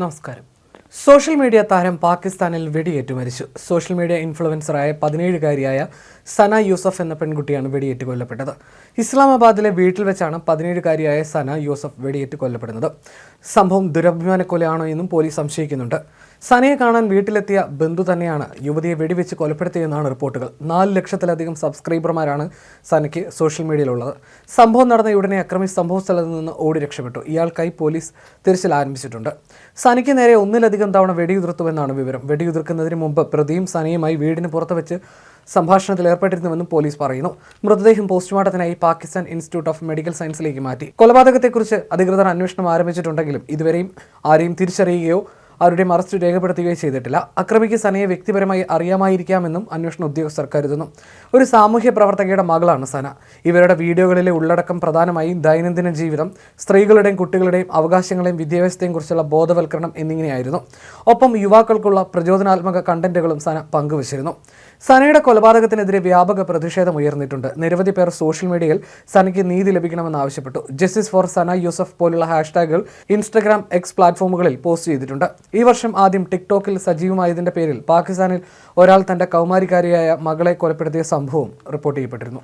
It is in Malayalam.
നമസ്കാരം. സോഷ്യൽ മീഡിയ താരം പാകിസ്ഥാനിൽ വെടിയേറ്റു മരിച്ചു. സോഷ്യൽ മീഡിയ ഇൻഫ്ലുവൻസറായ പതിനേഴുകാരിയായ സന യൂസഫ് എന്ന പെൺകുട്ടിയാണ് വെടിയേറ്റ് കൊല്ലപ്പെട്ടത്. ഇസ്ലാമാബാദിലെ വീട്ടിൽ വെച്ചാണ് പതിനേഴുകാരിയായ സന യൂസഫ് വെടിയേറ്റ് കൊല്ലപ്പെടുന്നത്. സംഭവം ദുരഭിമാന കൊലയാണോ എന്നും പോലീസ് സംശയിക്കുന്നുണ്ട്. സനയെ കാണാൻ വീട്ടിലെത്തിയ ബന്ധു തന്നെയാണ് യുവതിയെ വെടിവെച്ച് കൊലപ്പെടുത്തിയെന്നാണ് റിപ്പോർട്ടുകൾ. നാല് ലക്ഷത്തിലധികം സബ്സ്ക്രൈബർമാരാണ് സനയ്ക്ക് സോഷ്യൽ മീഡിയയിലുള്ളത്. സംഭവം നടന്ന ഉടനെ അക്രമി സംഭവ സ്ഥലത്ത് നിന്ന് ഓടി രക്ഷപ്പെട്ടു. ഇയാൾക്കായി പോലീസ് തിരച്ചിൽ ആരംഭിച്ചിട്ടുണ്ട്. സനയ്ക്ക് നേരെ ഒന്നിലധികം തവണ വെടിയുതിർത്തുവെന്നാണ് വിവരം. വെടിയുതിർക്കുന്നതിന് മുമ്പ് പ്രതിയും സനയുമായി വീടിന് പുറത്ത് വെച്ച് സംഭാഷണത്തിൽ ഏർപ്പെട്ടിരുന്നുവെന്നും പോലീസ് പറയുന്നു. മൃതദേഹം പോസ്റ്റ്മോർട്ടത്തിനായി പാകിസ്ഥാൻ ഇൻസ്റ്റിറ്റ്യൂട്ട് ഓഫ് മെഡിക്കൽ സയൻസിലേക്ക് മാറ്റി. കൊലപാതകത്തെക്കുറിച്ച് അധികൃതർ അന്വേഷണം ആരംഭിച്ചിട്ടുണ്ടെങ്കിലും ഇതുവരെയും ആരെയും തിരിച്ചറിയുകയോ ആരുടെയും അറസ്റ്റ് രേഖപ്പെടുത്തുകയോ ചെയ്തിട്ടില്ല. അക്രമിക്ക് സനയെ വ്യക്തിപരമായി അറിയാമായിരിക്കാമെന്നും അന്വേഷണ ഉദ്യോഗസ്ഥർ കരുതുന്നു. ഒരു സാമൂഹ്യ പ്രവർത്തകയുടെ മകളാണ് സന. ഇവരുടെ വീഡിയോകളിലെ ഉള്ളടക്കം പ്രധാനമായും ദൈനംദിന ജീവിതം സ്ത്രീകളുടെയും കുട്ടികളുടെയും അവകാശങ്ങളെയും വിദ്യാഭ്യാസത്തെയും കുറിച്ചുള്ള ബോധവൽക്കരണം എന്നിങ്ങനെയായിരുന്നു. ഒപ്പം യുവാക്കൾക്കുള്ള പ്രചോദനാത്മക കണ്ടന്റുകളും സന പങ്കുവച്ചിരുന്നു. സനയുടെ കൊലപാതകത്തിനെതിരെ വ്യാപക പ്രതിഷേധം ഉയർന്നിട്ടുണ്ട്. നിരവധി പേർ സോഷ്യൽ മീഡിയയിൽ സനയ്ക്ക് നീതി ലഭിക്കണമെന്ന് ആവശ്യപ്പെട്ടു. ജസ്റ്റിസ് ഫോർ സന യൂസഫ് പോലുള്ള ഹാഷ്ടാഗുകൾ ഇൻസ്റ്റഗ്രാം എക്സ് പ്ലാറ്റ്ഫോമുകളിൽ പോസ്റ്റ് ചെയ്തിട്ടുണ്ട്. ഈ വർഷം ആദ്യം ടിക്ടോക്കിൽ സജീവമായതിന്റെ പേരിൽ പാകിസ്ഥാനിൽ ഒരാൾ തന്റെ കൗമാരിക്കാരിയായ മകളെ കൊലപ്പെടുത്തിയ സംഭവം റിപ്പോർട്ട് ചെയ്യപ്പെട്ടിരുന്നു.